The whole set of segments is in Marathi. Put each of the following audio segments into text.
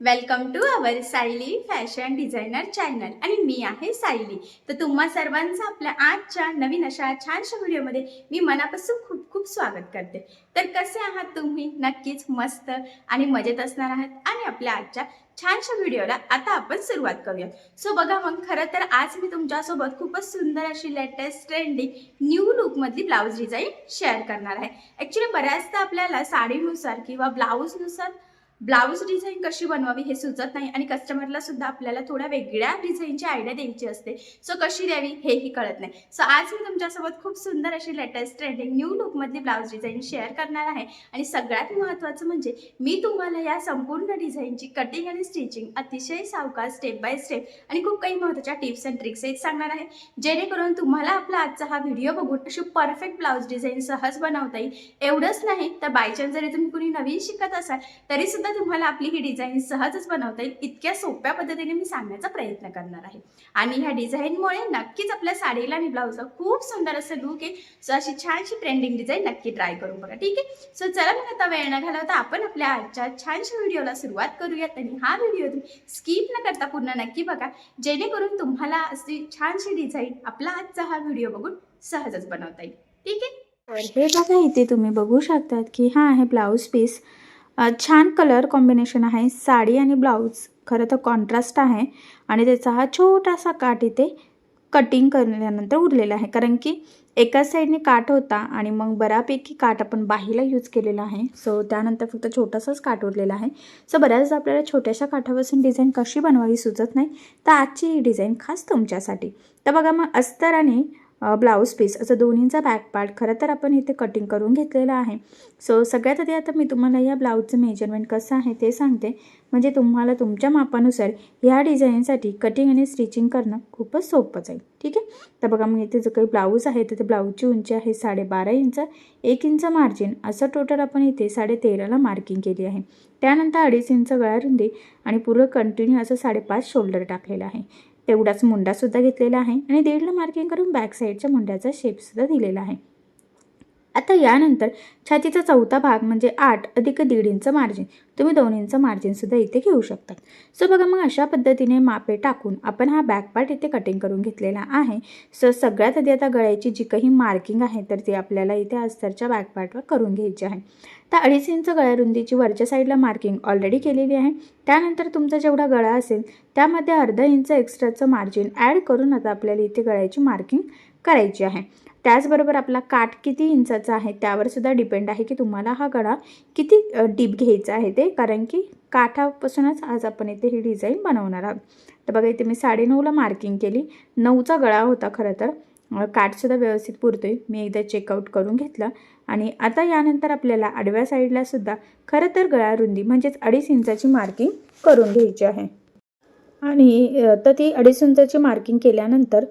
Welcome to our Sayali fashion designer channel आणि मी आहे सायली. तर तुम्हा सर्वांचं आपल्या आजच्या नवीन अशा छानशा व्हिडिओमध्ये मी मनापासून खूप खूप स्वागत करते. तर कसे आहात तुम्ही? नक्कीच मस्त आणि मजेत असणार आहात. आणि आपल्या आजच्या छानशा व्हिडिओला आता आपण सुरुवात करूयात. सो बघा मग खरं तर आज मी तुमच्यासोबत खूपच सुंदर अशी लेटेस्ट ट्रेंडिंग न्यू लुकमधली ब्लाऊज डिझाईन शेअर करणार आहे. ॲक्च्युली बऱ्याचदा आपल्याला साडीनुसार किंवा ब्लाऊजनुसार ब्लाऊज डिझाईन कशी बनवावी हे सुचत नाही आणि कस्टमरला सुद्धा आपल्याला थोड्या वेगळ्या डिझाईनची आयडिया द्यायची असते. सो कशी द्यावी हेही कळत नाही. सो आज मी तुमच्यासोबत खूप सुंदर अशी लेटेस्ट ट्रेंडिंग न्यू लुकमधली ब्लाऊज डिझाईन शेअर करणार आहे. आणि सगळ्यात महत्त्वाचं म्हणजे मी तुम्हाला या संपूर्ण डिझाईनची कटिंग आणि स्टिचिंग अतिशय सावकाश स्टेप बाय स्टेप आणि खूप काही महत्त्वाच्या टिप्स अँड ट्रिक्सही सांगणार आहे. जेणेकरून तुम्हाला आपला आजचा हा व्हिडिओ बघून अशी परफेक्ट ब्लाऊज डिझाईन सहज बनवता येईल. एवढंच नाही तर बायचान्स जरी तुम्ही कुणी नवीन शिकत असाल तरी सुद्धा तुम्हाला आपली ही डिझाईन सहजच बनवता येईल. इतक्या सोप्या पद्धतीने मी सांगण्याचा प्रयत्न करणार आहे. आणि ह्या डिझाईनमुळे नक्कीच आपल्या साडीला आणि ब्लाऊजला खूप सुंदर असं लुक आहे सो अशी छानशी ट्रेंडिंग डिझाईन नक्की ट्राय करून बघा. ठीक आहे? सो चला मग आता वेळ न घालवता आपण आपल्या आजच्या छानशा व्हिडिओला सुरुवात करूयात. आणि हा व्हिडिओ तुम्ही स्किप न करता पूर्ण नक्की बघा. जेणेकरून तुम्हाला अशी छानशी डिझाईन आपला आजचा हा व्हिडिओ बघून सहजच बनवता येईल. ठीक आहे? तर हे बघा इथे तुम्ही बघू शकतात की हा आहे ब्लाऊज पीस छान कलर कॉम्बिनेशन आहे. साडी आणि ब्लाऊज खरं तर कॉन्ट्रास्ट आहे. आणि त्याचा हा छोटासा काठ इथे कटिंग करल्यानंतर उरलेला आहे. कारण की एकाच साईडने काठ होता आणि मग बऱ्यापैकी काठ आपण बाहीला यूज केलेला आहे. सो त्यानंतर फक्त छोटासाच काठ उरलेला आहे. सो बऱ्याचदा आपल्याला छोट्याशा काठापासून डिझाईन कशी बनवावी सुचत नाही. तर आजची ही डिझाईन खास तुमच्यासाठी. तर बघा मग अस्तर आणि ब्लाऊज पीस असं दोन्हींचा बॅक पार्ट खरं तर आपण इथे कटिंग करून घेतलेला आहे. सो सगळ्यात आधी आता मी तुम्हाला या ब्लाऊजचं मेजरमेंट कसं आहे ते सांगते. म्हणजे तुम्हाला तुमच्या मापानुसार ह्या डिझाईनसाठी कटिंग आणि स्टिचिंग करणं खूपच सोपं जाईल. ठीक आहे? तर बघा मग इथे जो काही ब्लाऊज आहे तर ते ब्लाऊजची उंची आहे साडेबारा इंच एक इंच मार्जिन असं टोटल आपण इथे साडे तेराला मार्किंग केली आहे. त्यानंतर अडीच इंच गळारुंदी आणि पूर्ण कंटिन्यू असं साडेपाच शोल्डर टाकलेलं आहे. तेवढाच मुंडासुद्धा घेतलेला आहे आणि दीडला मार्किंग करून बॅक साईडच्या मुंड्याचा शेपसुद्धा दिलेला आहे. आता यानंतर छातीचा चौथा भाग म्हणजे आठ अधिक दीड इंच मार्जिन तुम्ही दोन इंच मार्जिनसुद्धा इथे घेऊ शकतात सो बघा मग अशा पद्धतीने मापे टाकून आपण हा बॅक पार्ट इथे कटिंग करून घेतलेला आहे. सो सगळ्यात आधी आता गळ्याची जी काही मार्किंग आहे तर ती आपल्याला इथे अस्तरच्या बॅक पार्टवर करून घ्यायची आहे. तर अडीच इंच गळ्या रुंदीची वरच्या साईडला मार्किंग ऑलरेडी केलेली आहे. त्यानंतर तुमचा जेवढा गळा असेल त्यामध्ये अर्धा इंच एक्स्ट्राचं मार्जिन ॲड करून आता आपल्याला इथे गळ्याची मार्किंग करायची आहे. त्याचबरोबर आपला काठ किती इंचाचा आहे त्यावरसुद्धा डिपेंड आहे की तुम्हाला हा गळा किती डीप घ्यायचा आहे ते. कारण की काठापासूनच आज आपण इथे ही डिझाईन बनवणार आहोत. तर बघा इथे मी साडेनऊला मार्किंग केली. नऊचा गळा होता खरं तर. काठसुद्धा व्यवस्थित पुरतोय. मी एकदा चेकआउट करून घेतलं. आणि आता यानंतर आपल्याला आडव्या साईडलासुद्धा खरं तर गळा रुंदी म्हणजेच अडीच इंचाची मार्किंग करून घ्यायची आहे. आणि तर ती अडीच इंचाची मार्किंग केल्यानंतर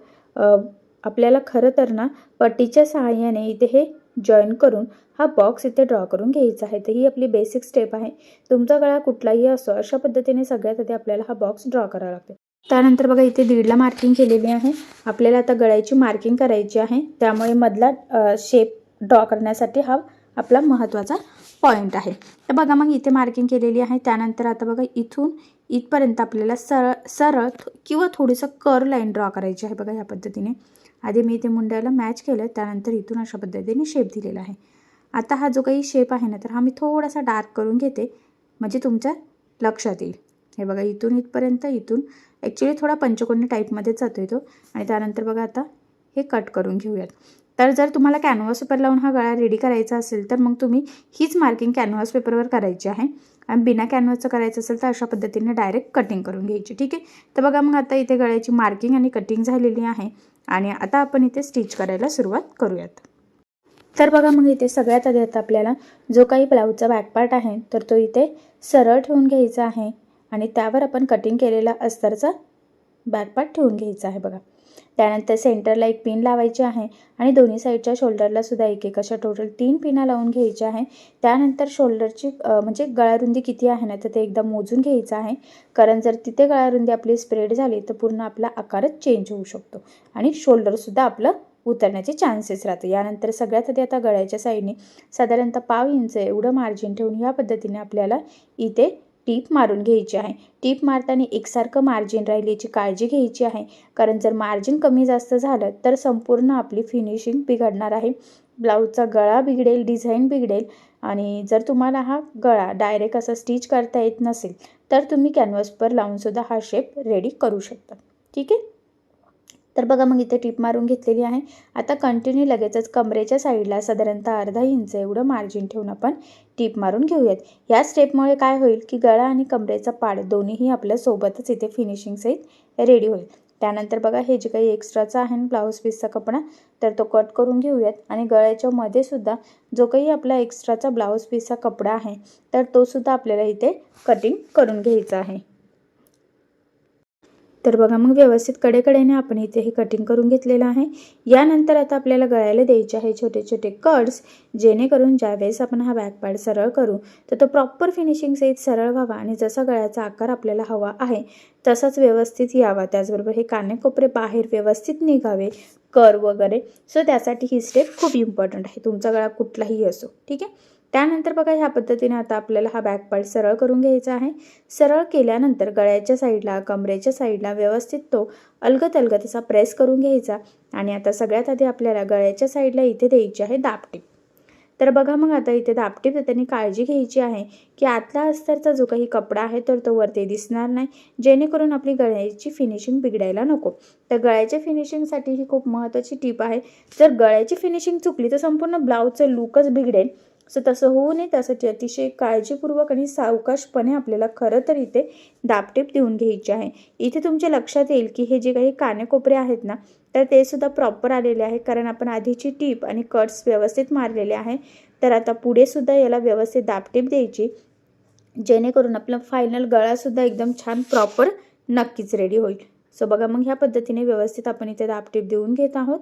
आपल्याला खरं तर ना पट्टीच्या सहाय्याने इथे हे जॉईन करून हा बॉक्स इथे ड्रॉ करून घ्यायचा आहे. तर ही आपली बेसिक स्टेप आहे. तुमचा गळा कुठलाही असो अशा पद्धतीने सगळ्यात आधी आपल्याला हा बॉक्स ड्रॉ करावा लागतो. त्यानंतर बघा इथे दीडला मार्किंग केलेली आहे. आपल्याला आता गळ्याची मार्किंग करायची आहे. त्यामुळे मधला शेप ड्रॉ करण्यासाठी हा आपला महत्त्वाचा पॉईंट आहे. तर बघा मग इथे मार्किंग केलेली आहे. त्यानंतर आता बघा इथून इथपर्यंत आपल्याला सरळ सरळ किंवा थोडीसं कर लाईन ड्रॉ करायची आहे बघा ह्या पद्धतीने. आधी मी इथे मुंड्याला मॅच केलं त्यानंतर इथून अशा पद्धतीने शेप दिलेला आहे. आता हा जो काही शेप आहे ना तर हा मी थोडासा डार्क करून घेते. म्हणजे तुमच्या लक्षात येईल. हे बघा इथून इथपर्यंत इथून ॲक्च्युली थोडा पंचकोनी टाईपमध्ये जातो तो. आणि त्यानंतर बघा आता हे कट करून घेऊयात. तर जर तुम्हाला कॅनव्हास पेपर लावून हा गळा रेडी करायचा असेल तर मग तुम्ही हीच मार्किंग कॅनव्हास पेपरवर करायची आहे. आणि बिना कॅनव्हासचं करायचं असेल तर अशा पद्धतीने डायरेक्ट कटिंग करून घ्यायची. ठीक आहे? तर बघा मग आता इथे गळ्याची मार्किंग आणि कटिंग झालेली आहे. आणि आता आपण इथे स्टिच करायला सुरुवात करूयात. तर बघा मग इथे सगळ्यात आधी आता आपल्याला जो काही ब्लाऊजचा बॅकपार्ट आहे तर तो इथे सरळ ठेवून घ्यायचा आहे. आणि त्यावर आपण कटिंग केलेला अस्तरचा बॅकपार्ट ठेवून घ्यायचा आहे बघा. त्यानंतर सेंटरला एक पिन लावायची आहे आणि दोन्ही साईडच्या शोल्डरला सुद्धा एक एक अशा टोटल तीन पिना लावून घ्यायच्या आहे. त्यानंतर शोल्डरची म्हणजे गळारुंदी किती आहे ना तर ते एकदा मोजून घ्यायचं आहे. कारण जर तिथे गळारुंदी आपली स्प्रेड झाली तर पूर्ण आपला आकारच चेंज होऊ शकतो आणि शोल्डरसुद्धा आपलं उतरण्याचे चान्सेस राहते. यानंतर सगळ्यात आधी आता गळ्याच्या साईडने साधारणतः पाव इंच एवढं मार्जिन ठेवून ह्या पद्धतीने आपल्याला इथे टीप मारून घ्यायची आहे. टीप मारताना एकसारखं मार्जिन राहील याची काळजी घ्यायची आहे. कारण जर मार्जिन कमी जास्त झालं तर संपूर्ण आपली फिनिशिंग बिघडणार आहे. ब्लाऊजचा गळा बिघडेल डिझाईन बिघडेल आणि जर तुम्हाला हा गळा डायरेक्ट असा स्टिच करता येत नसेल तर तुम्ही कॅनव्हासवर लावूनसुद्धा हा शेप रेडी करू शकता. ठीक आहे? तर बघा मग इथे टीप मारून घेतलेली आहे. आता कंटिन्यू लगेचच कमरेच्या साईडला साधारणतः अर्धा इंच एवढं मार्जिन ठेवून आपण टीप मारून घेऊयात. या स्टेपमुळे काय होईल की गळा आणि कमरेचा पाड दोन्हीही आपल्या सोबतच इथे फिनिशिंग सहित रेडी होईल. त्यानंतर बघा हे जे काही एक्स्ट्राचा आहे ब्लाऊज पीसचा कपडा तर तो कट करून घेऊयात. आणि गळ्याच्या मध्ये सुद्धा जो काही आपला एक्स्ट्राचा ब्लाऊज पीसचा कपडा आहे तर तो सुद्धा आपल्याला इथे कटिंग करून घ्यायचा आहे. तर बघा मग व्यवस्थित कडेकडेने आपण इथे हे कटिंग करून घेतलेलं आहे. यानंतर आता आपल्याला गळ्याला द्यायचे आहे छोटे छोटे कट्स जेणेकरून ज्यावेळेस आपण हा बॅकपॅड सरळ करू तर तो प्रॉपर फिनिशिंग सहित सरळ व्हावा आणि जसा गळ्याचा आकार आपल्याला हवा आहे तसाच व्यवस्थित यावा. त्याचबरोबर हे कानेकोपरे बाहेर व्यवस्थित निघावे कर वगैरे. सो त्यासाठी ही स्टेप खूप इम्पॉर्टंट आहे. तुमचा गळा कुठलाही असो. ठीक आहे? त्यानंतर बघा ह्या पद्धतीने आता आपल्याला हा बॅक पार्ट सरळ करून घ्यायचा आहे. सरळ केल्यानंतर गळ्याच्या साईडला कमरेच्या साईडला व्यवस्थित तो अलगत अलगत असा प्रेस करून घ्यायचा. आणि आता सगळ्यात आधी आपल्याला गळ्याच्या साईडला इथे द्यायची आहे दापटीप तर बघा मग आता इथे दापटीप देताना काळजी घ्यायची आहे की आतला अस्तरचा जो काही कपडा आहे तर तो वरती दिसणार नाही. जेणेकरून आपली गळ्याची फिनिशिंग बिघडायला नको. तर गळ्याच्या फिनिशिंगसाठी ही खूप महत्त्वाची टीप आहे. जर गळ्याची फिनिशिंग चुकली तर संपूर्ण ब्लाऊजचं लुकच बिघडेल. सो तसं होऊ नये. त्यासाठी अतिशय काळजीपूर्वक आणि सावकाशपणे आपल्याला खरं तर इथे दापटीप देऊन घ्यायची आहे. इथे तुमच्या लक्षात येईल की हे जे काही कानेकोपरे आहेत ना तर ते सुद्धा प्रॉपर आलेले आहे. कारण आपण आधीची टीप आणि कट्स व्यवस्थित मारलेले आहे. तर आता पुढे सुद्धा याला व्यवस्थित दापटीप द्यायची. जेणेकरून आपला फायनल गळासुद्धा एकदम छान प्रॉपर नक्कीच रेडी होईल. सो बघा मग ह्या पद्धतीने व्यवस्थित आपण इथे दापटीप देऊन घेत आहोत.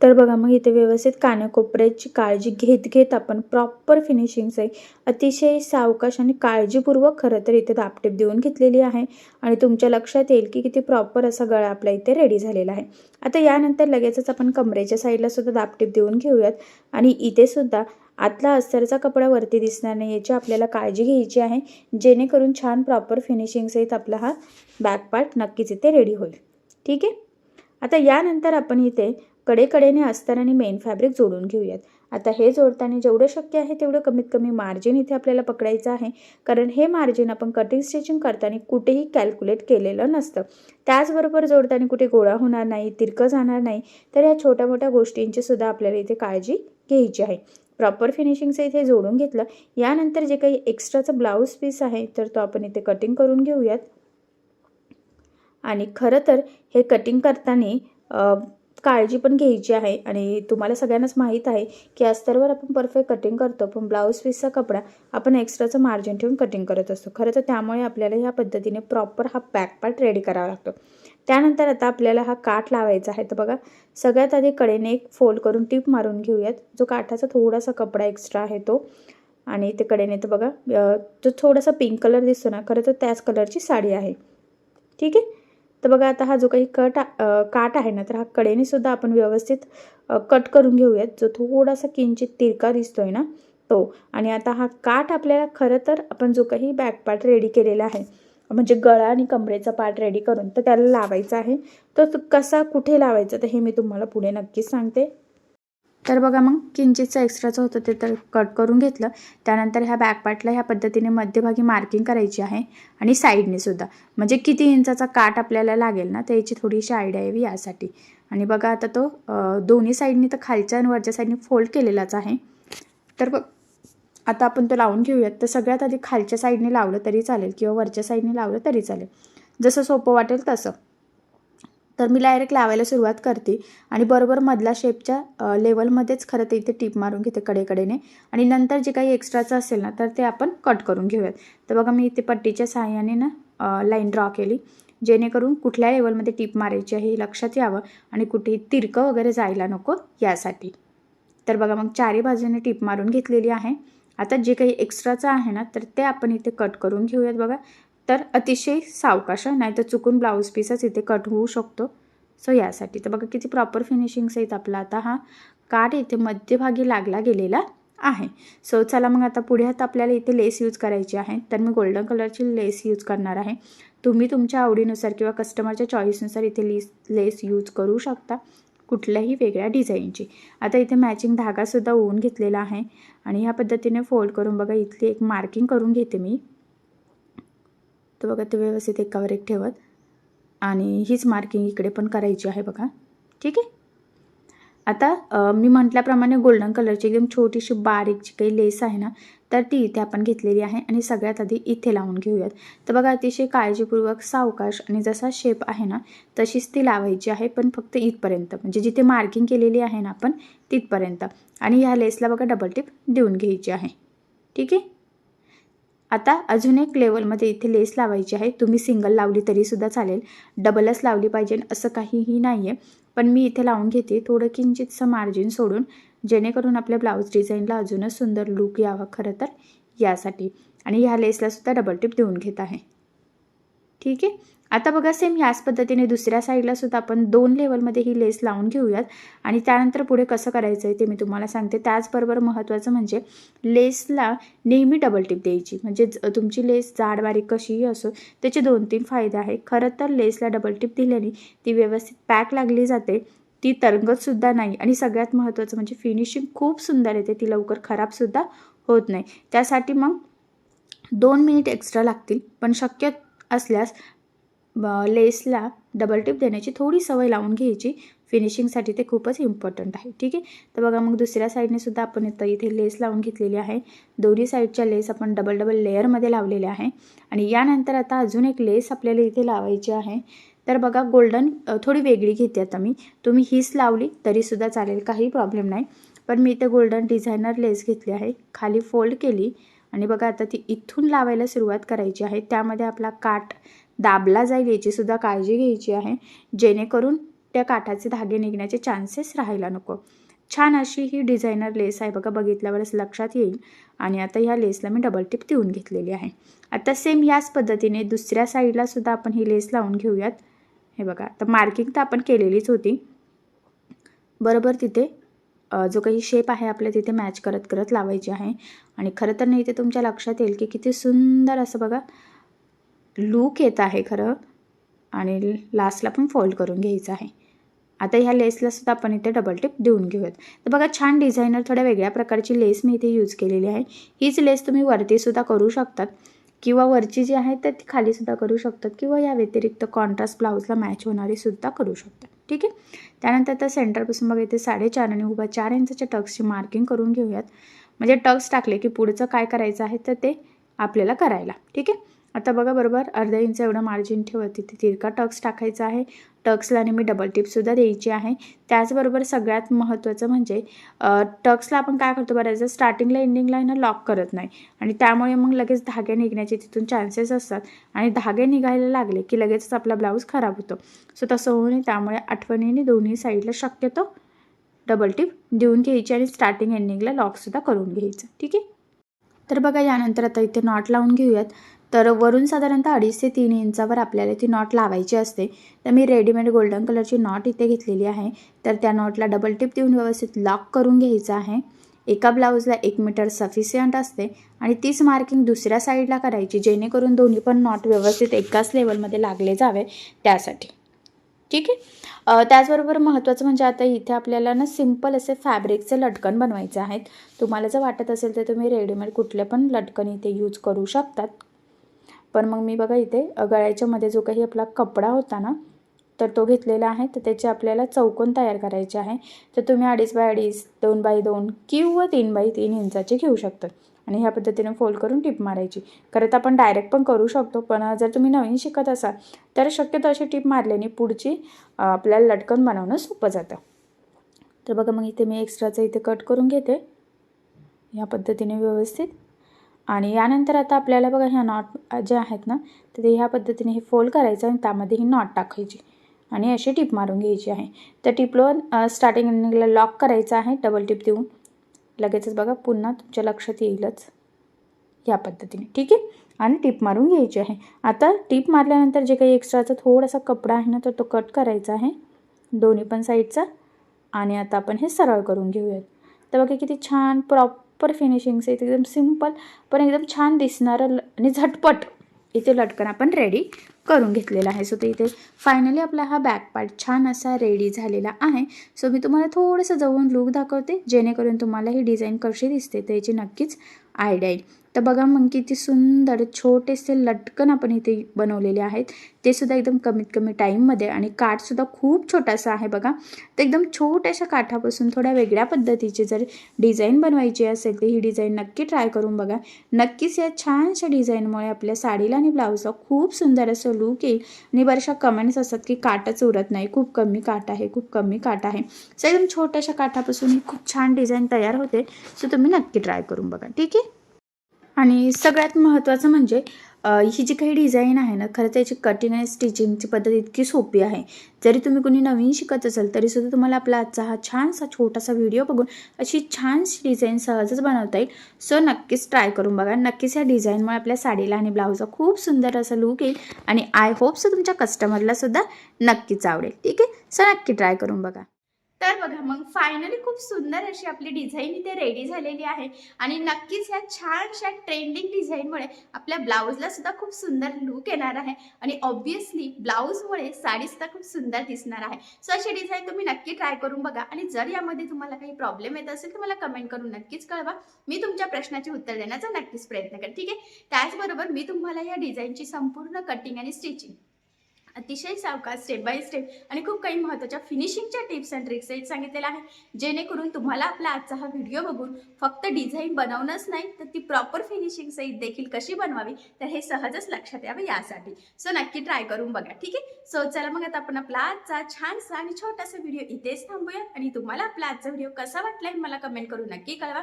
तर बघा मग इथे व्यवस्थित कानाकोपऱ्याची काळजी घेत घेत आपण प्रॉपर फिनिशिंगचं अतिशय सावकाश आणि काळजीपूर्वक खरं तर इथे दापटेप देऊन घेतलेली आहे. आणि तुमच्या लक्षात येईल की किती प्रॉपर असा गळा आपला इथे रेडी झालेला आहे. आता यानंतर लगेचच आपण कमरेच्या साईडला सुद्धा दापटेप देऊन घेऊयात. आणि इथे सुद्धा आतला अस्तरचा कपडा वरती दिसणार नाही याची आपल्याला काळजी घ्यायची आहे. जेणेकरून छान प्रॉपर फिनिशिंगसहित आपला हा बॅक पार्ट नक्कीच इथे रेडी होईल. ठीक आहे? आता यानंतर आपण इथे कडेकडेने अस्तर आणि मेन फॅब्रिक जोडून घेऊयात. आता हे जोडताना जेवढं शक्य आहे तेवढं कमीत कमी मार्जिन इथे आपल्याला पकडायचं आहे. कारण हे मार्जिन आपण कटिंग स्टिचिंग करताना कुठेही कॅल्क्युलेट केलेलं नसतं. त्याचबरोबर जोडताना कुठे गोळा होणार नाही तिरकं जाणार नाही तर या छोट्या मोठ्या गोष्टींची सुद्धा आपल्याला इथे काळजी घ्यायची आहे. प्रॉपर फिनिशिंगचं इथे जोडून घेतलं. यानंतर जे काही एक्स्ट्राचं ब्लाऊज पीस आहे तर तो आपण इथे कटिंग करून घेऊयात. आणि खरं तर हे कटिंग करताना काळजी पण घ्यायची आहे. आणि तुम्हाला सगळ्यांनाच माहीत आहे की अस्तरवर आपण परफेक्ट कटिंग करतो. पण ब्लाऊज पीसचा कपडा आपण एक्स्ट्राचं मार्जिन ठेवून कटिंग करत असतो. खरं तर त्यामुळे आपल्याला ह्या पद्धतीने प्रॉपर हा बॅक पार्ट रेडी करावा लागतो. त्यानंतर आता आपल्याला हा काठ लावायचा आहे. तर बघा सगळ्यात आधी कडेने एक फोल्ड करून टीप मारून घेऊयात. जो काठाचा थोडासा कपडा एक्स्ट्रा आहे तो. आणि ते कडेने तर बघा जो थोडासा पिंक कलर दिसतो ना खरं तर त्याच कलरची साडी आहे. ठीक आहे? तर बघा आता हा जो काही कट काट आहे ना तर हा कडेने सुद्धा आपण व्यवस्थित कट करून घेऊयात. जो थोडासा किंचित तिरका दिसतोय ना तो. आणि आता हा काठ आपल्याला खरं तर आपण जो काही बॅक पार्ट रेडी केलेला आहे म्हणजे गळा आणि कमरेचा पार्ट रेडी करून तर त्याला लावायचा आहे. तर कसा कुठे लावायचा तर हे मी तुम्हाला पुढे नक्कीच सांगते. तर बघा मग किंचितचं एक्स्ट्राचं होतं ते तर कट करून घेतलं. त्यानंतर ह्या बॅकपार्टला ह्या पद्धतीने मध्यभागी मार्किंग करायची आहे आणि साईडने सुद्धा. म्हणजे किती इंचाचा काट आपल्याला लागेल ना त्याची थोडीशी आयडिया यावी यासाठी. आणि बघा आता तो दोन्ही साईडनी तर खालच्या आणि वरच्या साईडने फोल्ड केलेलाच आहे. तर बघ आता आपण तो लावून घेऊयात. तर सगळ्यात आधी खालच्या साईडने लावलं तरी चालेल किंवा वरच्या साईडने लावलं तरी चालेल. जसं सोपं वाटेल तसं. तर मी डायरेक्ट लावायला सुरुवात करते. आणि बरोबर मधला शेपच्या लेवलमध्येच खरं तर इथे टीप मारून घेते कडेकडेने. आणि नंतर जे काही एक्स्ट्राचं असेल ना तर ते आपण कट करून घेऊयात. तर बघा मी इथे पट्टीच्या सहाय्याने ना लाईन ड्रॉ केली. जेणेकरून कुठल्या लेवलमध्ये टीप मारायची आहे हे लक्षात यावं आणि कुठेही तिरकं वगैरे जायला नको यासाठी. तर बघा मग चारी बाजूने टीप मारून घेतलेली आहे. आता जे काही एक्स्ट्राचं आहे ना तर ते आपण इथे कट करून घेऊयात बघा. तर अतिशय सावकाश नाही तर चुकून ब्लाऊज पीसच इथे कट होऊ शकतो. सो यासाठी. तर बघा किती प्रॉपर फिनिशिंग सहित आपला आता. हा काठ इथे मध्यभागी लागला गेलेला आहे. सो चला मग आता पुढे आता आपल्याला इथे लेस यूज करायची आहे. तर मी गोल्डन कलरची लेस यूज करणार आहे. तुम्ही तुमच्या आवडीनुसार किंवा कस्टमरच्या चॉईसनुसार इथे लेस लेस यूज करू शकता कुठल्याही वेगळ्या डिझाईनची आता इथे मॅचिंग धागासुद्धा ओवून घेतलेला आहे. आणि ह्या पद्धतीने फोल्ड करून बघा इथली एक मार्किंग करून घेते मी. तर बघा ते व्यवस्थित एकावर एक ठेवत. आणि हीच मार्किंग इकडे पण करायची आहे बघा. ठीक आहे? आता मी म्हटल्याप्रमाणे गोल्डन कलरची एकदम छोटीशी बारीक जी काही लेस आहे ना तर ती इथे आपण घेतलेली आहे आणि सगळ्यात आधी इथे लावून घेऊयात. तर बघा अतिशय काळजीपूर्वक सावकाश आणि जसा शेप आहे ना तशीच ती लावायची आहे पण फक्त इथपर्यंत. म्हणजे जिथे मार्किंग केलेली आहे ना आपण तिथपर्यंत. आणि ह्या लेसला बघा डबल टिप देऊन घ्यायची आहे. ठीक आहे? आता अजून एक लेवलमध्ये इथे लेस लावायची आहे. तुम्ही सिंगल लावली तरीसुद्धा चालेल. डबलच लावली पाहिजे असं काहीही नाही आहे पण मी इथे लावून घेते थोडं किंचितसं मार्जिन सोडून जेणेकरून आपल्या ब्लाऊज डिझाईनला अजूनच सुंदर लुक यावा खरं तर यासाठी. आणि ह्या लेसलासुद्धा डबल टिप देऊन घेत आहे. ठीक आहे? आता बघा सेम ह्याच पद्धतीने दुसऱ्या साईडला सुद्धा आपण दोन लेवलमध्ये ही लेस लावून घेऊयात. आणि त्यानंतर पुढे कसं करायचं आहे ते मी तुम्हाला सांगते. त्याचबरोबर महत्त्वाचं म्हणजे लेसला नेहमी डबल टिप द्यायची. म्हणजे तुमची लेस जाड बारीक कशीही असो त्याचे दोन तीन फायदे आहे खरं तर लेसला डबल टिप दिल्याने ती व्यवस्थित पॅक लागली जाते. ती तरंगतसुद्धा नाही. आणि सगळ्यात महत्त्वाचं म्हणजे फिनिशिंग खूप सुंदर येते. ती लवकर खराबसुद्धा होत नाही. त्यासाठी मग दोन मिनिट एक्स्ट्रा लागतील. पण शक्य असल्यास ब- लेसला डबल टिप देण्याची थोडी सवय लावून घ्यायची. फिनिशिंगसाठी ते खूपच इम्पॉर्टंट आहे. ठीक आहे? तर बघा मग दुसऱ्या साईडने सुद्धा आपण इथं इथे लेस लावून घेतलेली आहे. दोन्ही साईडच्या लेस आपण डबल डबल लेअरमध्ये लावलेल्या आहे. आणि यानंतर आता अजून एक लेस आपल्याला इथे लावायची आहे. तर बघा गोल्डन थोडी वेगळी घेते आता मी. तुम्ही हीच लावली तरीसुद्धा चालेल काही प्रॉब्लेम नाही. पण मी इथे गोल्डन डिझायनर लेस घेतली आहे. खाली फोल्ड केली. आणि बघा आता ती इथून लावायला सुरुवात करायची आहे. त्यामध्ये आपला काठ दाबला जाईल याचीसुद्धा काळजी घ्यायची आहे. जेणेकरून त्या काठाचे धागे निघण्याचे चान्सेस राहायला नको. छान अशी ही डिझायनर लेस आहे बघा बघितल्यावरच लक्षात येईल. आणि आता ह्या लेसला मी डबल टिप देऊन घेतलेली आहे. आता सेम याच पद्धतीने दुसऱ्या साईडला सुद्धा आपण ही लेस लावून घेऊयात. हे बघा आता मार्किंग तर आपण केलेलीच होती. बरोबर तिथे जो काही शेप आहे आपल्या तिथे मॅच करत करत लावायची आहे. आणि खरं तर नाही ते तुमच्या लक्षात येईल की किती सुंदर असं बघा लूक येत आहे खरं. आणि लास्टला पण फोल्ड करून घ्यायचं आहे. आता ह्या लेसला सुद्धा आपण इथे डबल टिप देऊन घेऊयात. तर बघा छान डिझायनर थोड्या वेगळ्या प्रकारची लेस मी इथे यूज केलेली आहे. हीच लेस तुम्ही वरतीसुद्धा करू शकतात. किंवा वरची जी आहे तर ती खालीसुद्धा करू शकतात. किंवा या व्यतिरिक्त कॉन्ट्रास्ट ब्लाऊजला मॅच होणारी सुद्धा करू शकतात. ठीक आहे? त्यानंतर आता सेंटरपासून बघा इथे साडेचार आणि उभा चार इंचाच्या टक्सची मार्किंग करून घेऊयात. म्हणजे टक्स टाकले की पुढचं काय करायचं आहे तर ते आपल्याला करायला. ठीक आहे? आता बघा बरोबर अर्धा इंच एवढं मार्जिन ठेवत तिथे तिरका टक्स टाकायचा आहे. टक्सला नेहमी मी डबल टिपसुद्धा द्यायची आहे. त्याचबरोबर सगळ्यात महत्त्वाचं म्हणजे टक्सला आपण काय करतो बऱ्याचदा स्टार्टिंगला एंडिंगला ना लॉक करत नाही. आणि त्यामुळे मग लगेच धागे निघण्याचे तिथून चान्सेस असतात. आणि धागे निघायला लागले की लगेचच आपला ब्लाऊज खराब होतो. सो तसं होऊ नये. त्यामुळे आठवणीने दोन्ही साईडला शक्यतो डबल टिप देऊन घ्यायची आणि स्टार्टिंग एंडिंगला लॉकसुद्धा करून घ्यायचं. ठीक आहे? तर बघा यानंतर आता इथे नॉट लावून घेऊयात. तर वरून साधारणतः अडीच ते तीन इंचावर आपल्याला ती नॉट लावायची असते. तर मी रेडीमेड गोल्डन कलरची नॉट इथे घेतलेली आहे. तर त्या नॉटला डबल टिप देऊन व्यवस्थित लॉक करून घ्यायचं आहे. एका ब्लाऊजला एक मीटर सफिशियंट असते आणि तीच मार्किंग दुसऱ्या साईडला करायची जेणेकरून दोन्ही पण नॉट व्यवस्थित एकाच लेवलमध्ये लागले जावे त्यासाठी. ठीक आहे? त्याचबरोबर महत्त्वाचं म्हणजे आता इथे आपल्याला ना सिंपल असे फॅब्रिकचे लटकन बनवायचे आहेत. तुम्हाला जर वाटत असेल तर तुम्ही रेडीमेड कुठले पण लटकन इथे यूज करू शकतात. पण मग मी बघा इथे गळ्याच्यामध्ये जो काही आपला कपडा होता ना तर तो घेतलेला आहे. तर त्याचे आपल्याला चौकोन तयार करायचे आहे. तर तुम्ही अडीच बाय अडीच दोन बाय दोन किंवा तीन बाय तीन इंचाचे घेऊ शकतात आणि ह्या पद्धतीने फोल्ड करून टिप मारायची. खरं तर आपण डायरेक्ट पण करू शकतो पण जर तुम्ही नवीन शिकत असाल तर शक्यतो अशी टिप मारल्याने पुढची आपल्याला लटकन बनवणं सोपं जातं. तर बघा मग इथे मी एक्स्ट्राचं इथे कट करून घेते. ह्या पद्धतीने व्यवस्थित. आणि यानंतर आता आपल्याला बघा ह्या नॉट ज्या आहेत ना तर ते ह्या पद्धतीने हे फोल्ड करायचं आणि त्यामध्ये ही नॉट टाकायची. आणि अशी टिप मारून घ्यायची आहे. तर टिपलोवर स्टार्टिंग एंडिंगला लॉक करायचं आहे डबल टिप देऊन. लगेचच बघा पुन्हा तुमच्या लक्षात येईलच या पद्धतीने. ठीक आहे? आणि टिप मारून घ्यायची आहे. आता टिप मारल्यानंतर जे काही एक्स्ट्राचा थोडासा कपडा आहे ना तर तो कट करायचा आहे. दोन्ही पण साईडचा आणि आता आपण हे सरळ करून घेऊयात. तर बघा किती छान प्रॉप प्रॉपर फिनिशिंग्स आहेत एकदम सिंपल पण एकदम छान दिसणारं ल- आणि झटपट इथे लटकन आपण रेडी करून घेतलेला आहे. सो ते इथे फायनली आपला हा बॅक पार्ट छान असा रेडी झालेला आहे. सो मी तुम्हाला थोडंसं जवळून लुक दाखवते जेणेकरून तुम्हाला ही डिझाईन कशी दिसते त्याची नक्कीच आयडिया येईल. तर बघा मग किती सुंदर छोटेसे लटकन आपण इथे बनवलेले आहेत. ते सुद्धा एकदम कमीत कमी टाईममध्ये आणि काठसुद्धा खूप छोटासा आहे बघा. तर एकदम छोट्याशा काठापासून थोड्या वेगळ्या पद्धतीची जर डिझाईन बनवायची असेल तर ही डिझाईन नक्की ट्राय करून बघा. नक्कीच या छानशा डिझाईनमुळे आपल्या साडीला आणि ब्लाऊजला खूप सुंदर असं लुक येईल. आणि बऱ्याचशा कमेंट्स असतात की काटच उरत नाही. खूप कमी काट आहे खूप कमी काट आहे. सो एकदम छोट्याशा काठापासून ही खूप छान डिझाईन तयार होते. सो तुम्ही नक्की ट्राय करून बघा. ठीक आहे? आणि सगळ्यात महत्त्वाचं म्हणजे ही जी काही डिझाईन आहे ना खरं त्याची कटिंग आणि स्टिचिंगची पद्धत इतकी सोपी आहे. जरी तुम्ही कोणी नवीन शिकत असाल तरीसुद्धा तुम्हाला आपला आजचा हा छानसा छोटासा व्हिडिओ बघून अशी छानशी डिझाईन सहजच बनवता येईल. सो नक्कीच ट्राय करून बघा. नक्कीच या डिझाईनमुळे आपल्या साडीला आणि ब्लाऊजला खूप सुंदर असा लुक येईल आणि आय होप सो तुमच्या कस्टमरला सुद्धा नक्कीच आवडेल. ठीक आहे? सो नक्की ट्राय करून बघा. तर बघा मग फायनली खूप सुंदर अशी आपली डिझाईन इथे रेडी झालेली आहे. आणि नक्कीच ह्या छानशा ट्रेंडिंग डिझाईनमुळे आपल्या ब्लाऊजला सुद्धा खूप सुंदर लुक येणार आहे. आणि ऑब्वियसली ब्लाऊजमुळे साडी सुद्धा खूप सुंदर दिसणार आहे. सो अशी डिझाईन तुम्ही नक्की ट्राय करून बघा. आणि जर यामध्ये तुम्हाला काही प्रॉब्लेम येत असेल तर मला कमेंट करून नक्कीच कळवा. मी तुमच्या प्रश्नाचे उत्तर देण्याचा नक्कीच प्रयत्न करेन. ठीक आहे? त्याचबरोबर मी तुम्हाला या डिझाईनची संपूर्ण कटिंग आणि स्टिचिंग अतिशय सावकाश स्टेप बाय स्टेप आणि खूप काही महत्त्वाच्या फिनिशिंगच्या टिप्स अँड ट्रिक्स आहेत सांगितलेल्या आहे जेणेकरून तुम्हाला आपला आजचा हा व्हिडिओ बघून फक्त डिझाईन बनवणंच नाही तर ती प्रॉपर फिनिशिंग सहित देखील कशी बनवावी तर हे सहजच लक्षात यावं यासाठी. सो नक्की ट्राय करून बघा ठीक आहे? सो चला मग आता आपण आपला आजचा छानसा आणि छोटासा व्हिडिओ इथेच थांबूया. आणि तुम्हाला आपला आजचा व्हिडिओ कसा वाटला हे मला कमेंट करून नक्की कळवा.